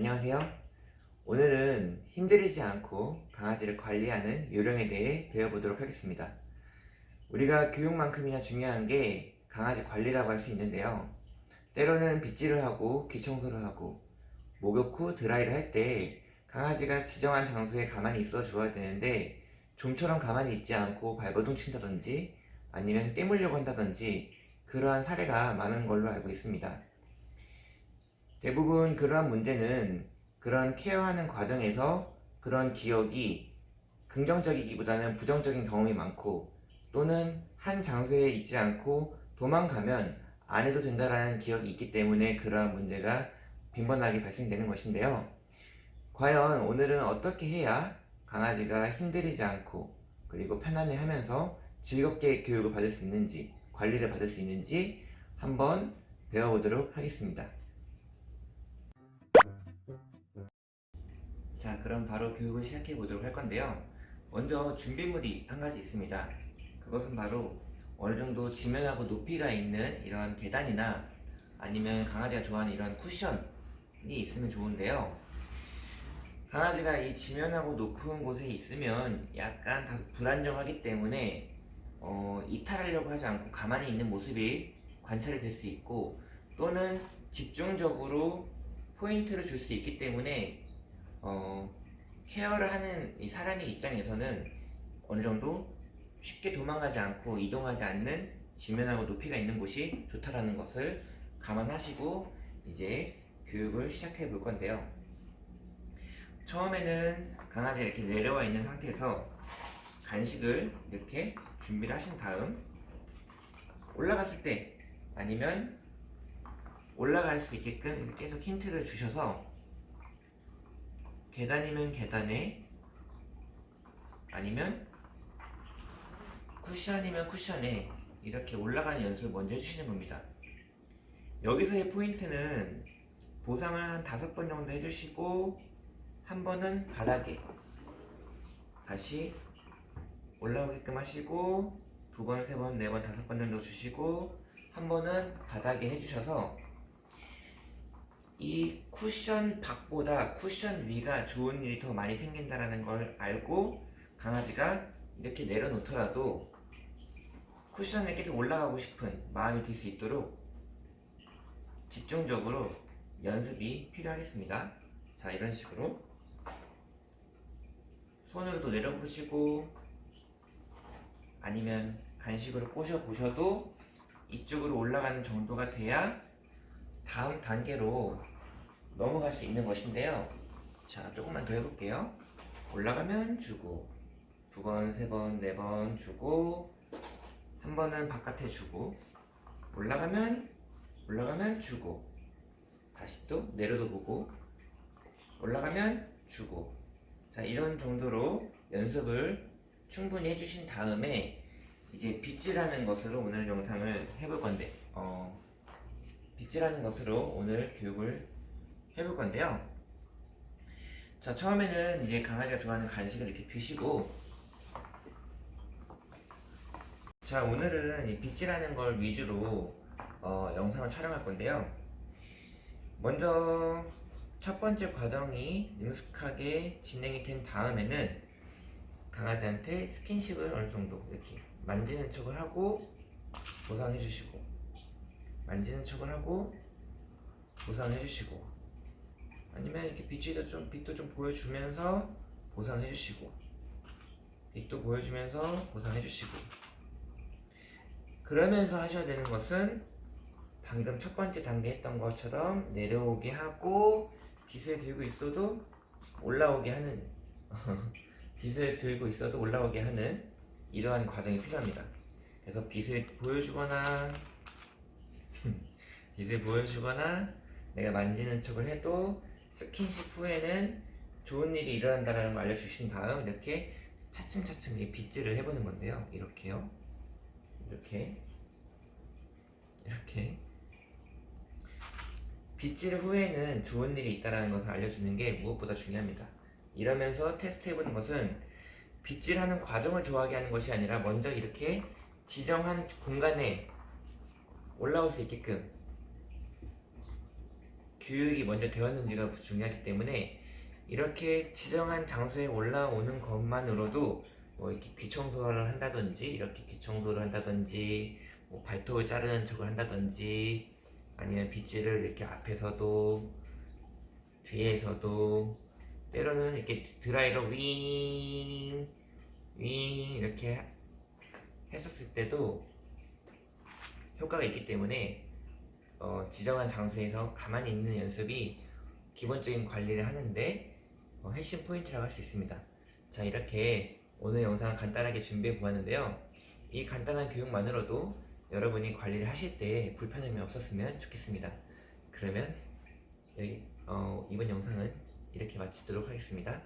안녕하세요. 오늘은 힘들이지 않고 강아지를 관리하는 요령에 대해 배워보도록 하겠습니다. 우리가 교육만큼이나 중요한 게 강아지 관리라고 할 수 있는데요. 때로는 빗질을 하고 귀청소를 하고 목욕 후 드라이를 할 때 강아지가 지정한 장소에 가만히 있어 주어야 되는데 좀처럼 가만히 있지 않고 발버둥 친다든지 아니면 깨물려고 한다든지 그러한 사례가 많은 걸로 알고 있습니다. 대부분 그러한 문제는 그런 케어하는 과정에서 그런 기억이 긍정적이기보다는 부정적인 경험이 많고 또는 한 장소에 있지 않고 도망가면 안 해도 된다라는 기억이 있기 때문에 그러한 문제가 빈번하게 발생되는 것인데요. 과연 오늘은 어떻게 해야 강아지가 힘들이지 않고 그리고 편안해 하면서 즐겁게 교육을 받을 수 있는지 관리를 받을 수 있는지 한번 배워보도록 하겠습니다. 자, 그럼 바로 교육을 시작해 보도록 할 건데요. 먼저 준비물이 한 가지 있습니다. 그것은 바로 어느 정도 지면하고 높이가 있는 이런 계단이나 아니면 강아지가 좋아하는 이런 쿠션이 있으면 좋은데요. 강아지가 이 지면하고 높은 곳에 있으면 약간 다소 불안정하기 때문에 어, 이탈하려고 하지 않고 가만히 있는 모습이 관찰이 될 수 있고 또는 집중적으로 포인트를 줄 수 있기 때문에 어, 케어를 하는 이 사람의 입장에서는 어느 정도 쉽게 도망가지 않고 이동하지 않는 지면하고 높이가 있는 곳이 좋다라는 것을 감안하시고 이제 교육을 시작해 볼 건데요. 처음에는 강아지가 이렇게 내려와 있는 상태에서 간식을 이렇게 준비를 하신 다음 올라갔을 때 아니면 올라갈 수 있게끔 계속 힌트를 주셔서 계단이면 계단에 아니면 쿠션이면 쿠션에 이렇게 올라가는 연습을 먼저 해주시는 겁니다. 여기서의 포인트는 보상을 한 다섯 번 정도 해주시고 한 번은 바닥에 다시 올라오게끔 하시고 두 번, 세 번, 네 번, 다섯 번 정도 주시고 한 번은 바닥에 해주셔서 이 쿠션 밖보다 쿠션 위가 좋은 일이 더 많이 생긴다라는 걸 알고 강아지가 이렇게 내려놓더라도 쿠션에 계속 올라가고 싶은 마음이 들 수 있도록 집중적으로 연습이 필요하겠습니다. 자, 이런 식으로 손으로도 내려보시고 아니면 간식으로 꼬셔 보셔도 이쪽으로 올라가는 정도가 돼야 다음 단계로 넘어갈 수 있는 것인데요. 자, 조금만 더 해볼게요. 올라가면 주고, 두 번, 세 번, 네 번 주고, 한 번은 바깥에 주고, 올라가면, 올라가면 주고, 다시 또 내려도 보고, 올라가면 주고. 자, 이런 정도로 연습을 충분히 해주신 다음에, 이제 빗질하는 것으로 오늘 영상을 해볼 건데, 어, 빗질하는 것으로 오늘 교육을 해볼 건데요. 자, 처음에는 이제 강아지가 좋아하는 간식을 이렇게 드시고, 자, 오늘은 이 빗질하는 걸 위주로 어, 영상을 촬영할 건데요. 먼저 첫 번째 과정이 능숙하게 진행이 된 다음에는 강아지한테 스킨십을 어느 정도 이렇게 만지는 척을 하고 보상해 주시고 만지는 척을 하고 보상해 주시고 아니면 이렇게 빛도 좀 빛도 좀 보여주면서 보상해 주시고 빛도 보여주면서 보상해 주시고 그러면서 하셔야 되는 것은 방금 첫 번째 단계 했던 것처럼 내려오게 하고 빛을 들고 있어도 올라오게 하는 빛을 들고 있어도 올라오게 하는 이러한 과정이 필요합니다. 그래서 빛을 보여주거나 빛을 보여주거나 내가 만지는 척을 해도 스킨십 후에는 좋은 일이 일어난다는 걸 알려주신 다음 이렇게 차츰차츰 이 빗질을 해보는 건데요. 이렇게요. 이렇게 이렇게 빗질 후에는 좋은 일이 있다는 것을 알려주는 게 무엇보다 중요합니다. 이러면서 테스트해보는 것은 빗질하는 과정을 좋아하게 하는 것이 아니라 먼저 이렇게 지정한 공간에 올라올 수 있게끔 교육이 먼저 되었는지가 중요하기 때문에 이렇게 지정한 장소에 올라오는 것만으로도 뭐 이렇게 귀 청소를 한다든지 이렇게 귀 청소를 한다든지 뭐 발톱을 자르는 척을 한다든지 아니면 빗질을 이렇게 앞에서도 뒤에서도 때로는 이렇게 드라이로 윙, 윙 이렇게 했었을 때도 효과가 있기 때문에 어, 지정한 장소에서 가만히 있는 연습이 기본적인 관리를 하는데 어, 핵심 포인트라고 할 수 있습니다. 자 이렇게 오늘 영상 간단하게 준비해 보았는데요. 이 간단한 교육만으로도 여러분이 관리를 하실 때 불편함이 없었으면 좋겠습니다. 그러면 여기 어, 이번 영상은 이렇게 마치도록 하겠습니다.